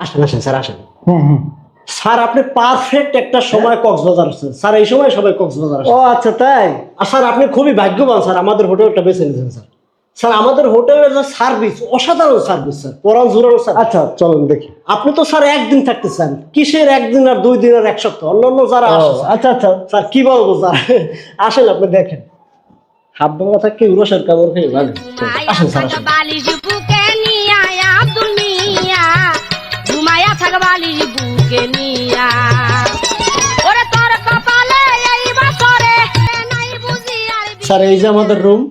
আসেন আসেন স্যার আসেন। স্যার আপনি পারফেক্ট একটা সময় কক্সবাজার আসছেন। স্যার এই সময় সবাই কক্সবাজার ও আচ্ছা তাই? আর স্যার আপনি খুবই ভাগ্যবান স্যার আমাদের হোটেলটা বেছে নিয়েছেন স্যার। স্যার আমাদের হোটেলের যে সার্ভিস অসাধারণ সার্ভিস স্যার। পরান জোরানো স্যার। আচ্ছা চলুন দেখি। আপনি তো স্যার একদিন থাকতে চান কিসের একদিন আর দুই দিন আর এক সপ্তাহ? অন্যান্য যারা ও, আসে স্যার, আচ্ছা আচ্ছা। স্যার কি বলব স্যার? আসেন আপনি দেখেন। হাত ভাঙা কি উরসের কামড় খেয়ে ভালো। আসেন স্যার বুকে নিয়া। ওরে তোর কপালে এই বছরে নাই বুঝি আর স্যার, এই যে আমাদের রুম,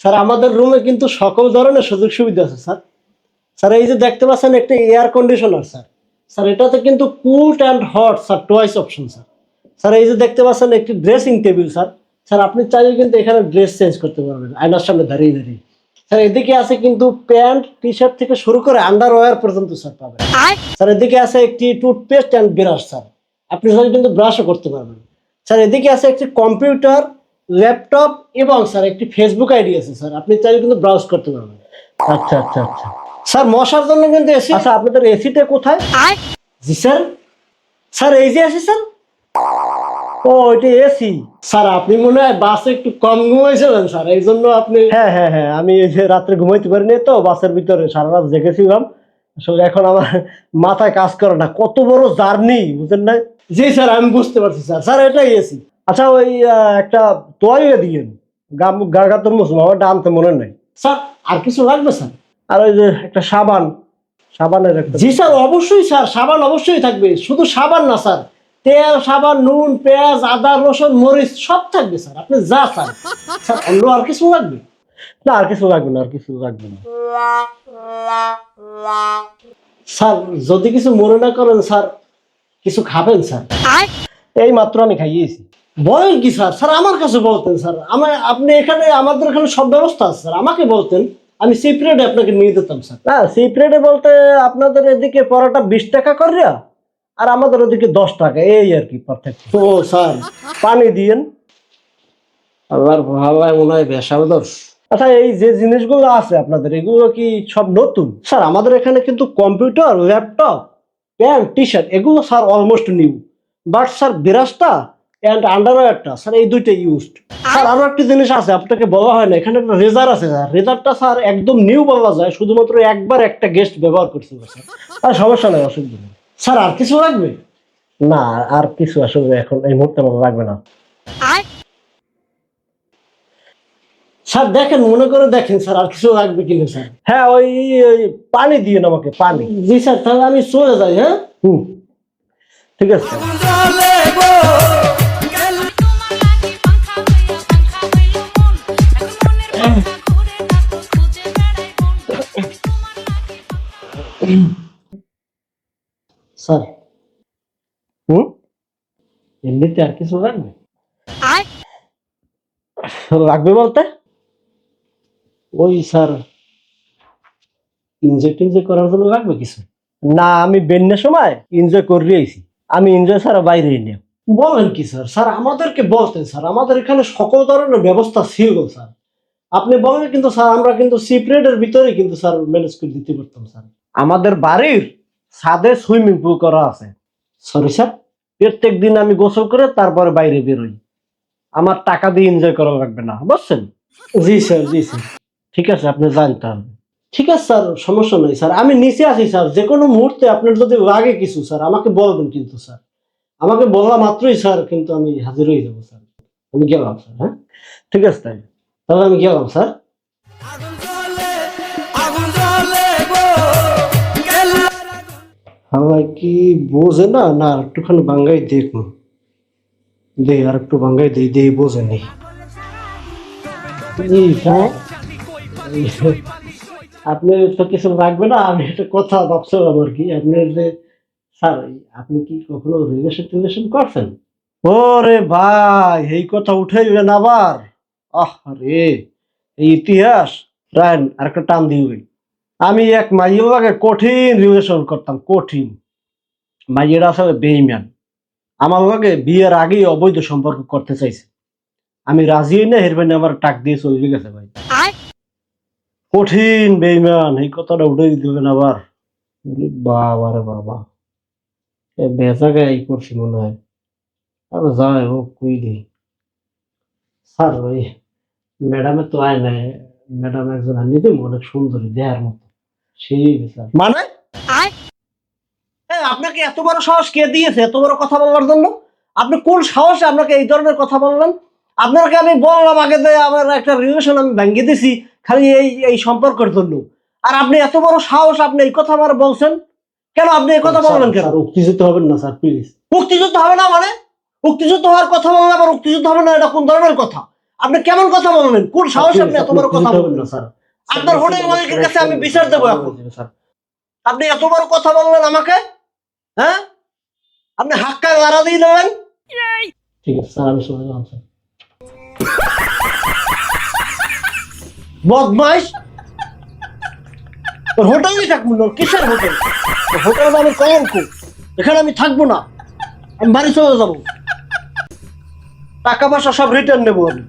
স্যার, আমাদের রুমে কিন্তু সকল ধরনের সুযোগ সুবিধা আছে, স্যার। স্যার, এই যে দেখতে পাচ্ছেন একটা এয়ার কন্ডিশনার স্যার। স্যার, এটাতে কিন্তু cooled and hot sir twice option sir. Sir, এই যে দেখতে পাচ্ছেন একটি ড্রেসিং টেবিল স্যার। স্যার, আপনি চাইলে কিন্তু এখানে ড্রেস চেঞ্জ করতে পারবেন। আয়নার সামনে দাঁড়িয়ে দাঁড়িয়ে। স্যার এদিকে আছে কিন্তু প্যান্ট টি শার্ট থেকে শুরু করে আন্ডারওয়্যার পর্যন্ত স্যার পাবেন। স্যার এদিকে আছে একটি টুথপেস্ট অ্যান্ড ব্রাশ স্যার। আপনি চাইলে কিন্তু ব্রাশও করতে পারবেন। স্যার এদিকে আছে একটি কম্পিউটার ল্যাপটপ এবং স্যার একটি ফেসবুক আইডি আছে স্যার। আপনি চাইলে কিন্তু ব্রাউজ করতে পারবেন। আচ্ছা আচ্ছা আচ্ছা। স্যার মশার জন্য কিন্তু এসি আচ্ছা আপনাদের এসিটা কোথায়? জি স্যার। স্যার এই যে আছে স্যার ও এটা এসি স্যার আপনি মনে হয় বাসে একটু কম ঘুমাইছিলেন স্যার। এই জন্য আপনি হ্যাঁ হ্যাঁ হ্যাঁ। আমি এই যে রাত্রে ঘুমাইতে পারিনি তো বাসের ভিতরে সারা রাত জেগেছিলাম। আসলে এখন আমার মাথায় কাজ করে না। কত বড় জার্নি বুঝেন না জি স্যার আমি বুঝতে পারছি স্যার। স্যার এটাই এসি আচ্ছা ওই একটা তোয়াইয়ে দিয়েন। গাম গাগা তরমুজ আমারটা আনতে মনে নাই। স্যার আর কিছু লাগবে স্যার? আর ওই যে একটা সাবান সাবানের একটা জি স্যার অবশ্যই স্যার। সাবান অবশ্যই থাকবে। শুধু সাবান না স্যার। তেল সাবান নুন পেঁয়াজ আদা রসুন মরিচ সব থাকবে স্যার। আপনি যা স্যার স্যার অন্য আর কিছু লাগবে? না আর কিছু লাগবে না আর কিছু লাগবে না। স্যার যদি কিছু মনে না করেন স্যার কিছু খাবেন স্যার? এই মাত্র আমি খাইয়েছি। বলেন কি স্যার? স্যার আমার কাছে বলতেন স্যার। আমার আপনি এখানে আমাদের এখানে সব ব্যবস্থা আছে স্যার। আমাকে বলতেন আমি সেপারেট আপনাকে নিয়ে দিতাম স্যার। হ্যাঁ সি প্লেটে বলতে আপনাদের এদিকে পরোটা বিশ টাকা করিয়া আর আমাদের ওদিকে দশ টাকা এই আর কি পার্থক্য। ও স্যার। পানি দিয়েন। আল্লাহর ভালো মনে হয় বেসাবদর আচ্ছা এই যে জিনিসগুলো আছে আপনাদের এগুলো কি সব নতুন? স্যার আমাদের এখানে কিন্তু computer laptop pant T shirt এগুলো sir almost new but sir বিরাজটা and আন্ডারওয়্যারটা স্যার এই দুইটা ইউজড স্যার আরও একটা জিনিস আছে আপনাকে বলা হয় না এখানে একটা রেজার আছে স্যার। রেজারটা স্যার একদম নিউ বলা যায় শুধুমাত্র একবার একটা গেস্ট ব্যবহার করছিল স্যার। আর সমস্যা নেই অসুবিধা নেই। স্যার আর কিছু লাগবে? না আর কিছু আসলে এখন এই মুহূর্তে আমার লাগবে না। স্যার দেখেন মনে করে দেখেন স্যার আর কিছু লাগবে কিনা স্যার? হ্যাঁ ওই ওই পানি দিয়ে আমাকে পানি। জি স্যার তাহলে আমি চলে যাই হ্যাঁ? হুম। ঠিক আছে। এমনিতে আর কিছু লাগবে? লাগবে বলতে? ওই স্যার ইনজেক্ট ইনজেক্ট করার জন্য লাগবে কিছু? না আমি বেন্যের সময় এনজয় করে আইছি। আমি এনজয় ছাড়া বাইরে নিয়ে বলেন কি স্যার? স্যার আমাদেরকে বলতেন স্যার আমাদের এখানে সকল ধরনের ব্যবস্থা ছিল স্যার। আপনি বলেন কিন্তু স্যার আমরা কিন্তু সিপ্রেডের ভিতরে কিন্তু স্যার ম্যানেজ করে দিতে পারতাম স্যার। আমাদের বাড়ির ছাদে সুইমিং পুল করা আছে। Sorry sir? প্রত্যেক দিন আমি গোসল করে তারপরে বাইরে বেরোই। আমার টাকা দিয়ে এনজয় করা লাগবে না বুঝছেন? জি স্যার জি স্যার। ঠিক আছে আপনি জানতে হবে ঠিক আছে স্যার সমস্যা নেই স্যার। আমি নিচে আছি স্যার যে কোনো মুহূর্তে আপনার যদি লাগে কিছু স্যার আমাকে বলবেন কিন্তু স্যার। আমাকে বলা মাত্রই স্যার কিন্তু আমি হাজির হয়ে যাব স্যার। আমি গেলাম স্যার হ্যাঁ? ঠিক আছে তাই। তাহলে আমি গেলাম স্যার। আমার কি বোঝে না? না আর একটুখানি বাঙ্গাই দেখুন। দে আর একটু বাঙ্গাই দেই দেই বোঝে নেই হ্যাঁ? আপনি তো কিছু রাখবে না আমি একটা কথা ভাবছিলাম আর কি। আপনার যে স্যার আপনি কি কখনো রিলেশন টিলেশন করছেন? ওরে ভাই এই কথা উঠাইবেন আবার। আহ রে এই ইতিহাস। রায়ন আরেকটা টান দিবে আমি এক মাইয়ের লাগে কঠিন রিলেশন করতাম কঠিন। মাইয়ের আসলে বেইম্যান আমার লগে বিয়ের আগেই অবৈধ সম্পর্ক করতে চাইছে। আমি রাজি না হেরবেন আমার টাক দিয়ে চলে গেছে ভাই। কঠিন বেইমান এই কথাটা উঠে দিবেন আবার। বাবা রে বাবা। এ বেচা গাই করছি মনে হয়। আর যাই হোক কুই দিই স্যার ওই ম্যাডামের তো আয় নাই। ম্যাডাম একজন আনিতে অনেক সুন্দরী দেয়ার মতো। মানে? এ, আপনাকে এত বড় সাহস কে দিয়েছে এত বড় কথা বলার জন্য? আপনি কোন সাহসে আপনাকে এই ধরনের কথা বললেন? আপনাকে আমি বললাম আগে যে আমার একটা রিলেশন আমি ভেঙে দিছি খালি এই এই সম্পর্কের জন্য। আর আপনি এত বড় সাহস আপনি এই কথা আমার বলছেন? কেন আপনি এই কথা বললেন কেন? উত্তেজিত হবেন না স্যার প্লিজ মুক্তিযুদ্ধ হবে না মানে? মুক্তিযুদ্ধ হওয়ার কথা বললেন আবার মুক্তিযুদ্ধ হবে না এটা কোন ধরনের কথা? আপনি কেমন কথা বললেন? কোন সাহসে আপনি এত বড় কথা বললেন? না স্যার। আপনার হোটেল মালিকের কাছে আমি বিচার দেবো এখন। আপনি এত বড় কথা বললেন আমাকে হ্যাঁ? আপনি হাক্কায় লাড়া দিয়ে দেবেন? ঠিক আছে স্যার আমি চলে গেলাম স্যার বদমাইশ! তোর হোটেলই থাকব না কিসের হোটেল হোটেল আমি কলঙ্ক এখানে আমি থাকব না। আমি বাড়ি চলে যাব। টাকা পয়সা সব রিটার্ন নেব আমি।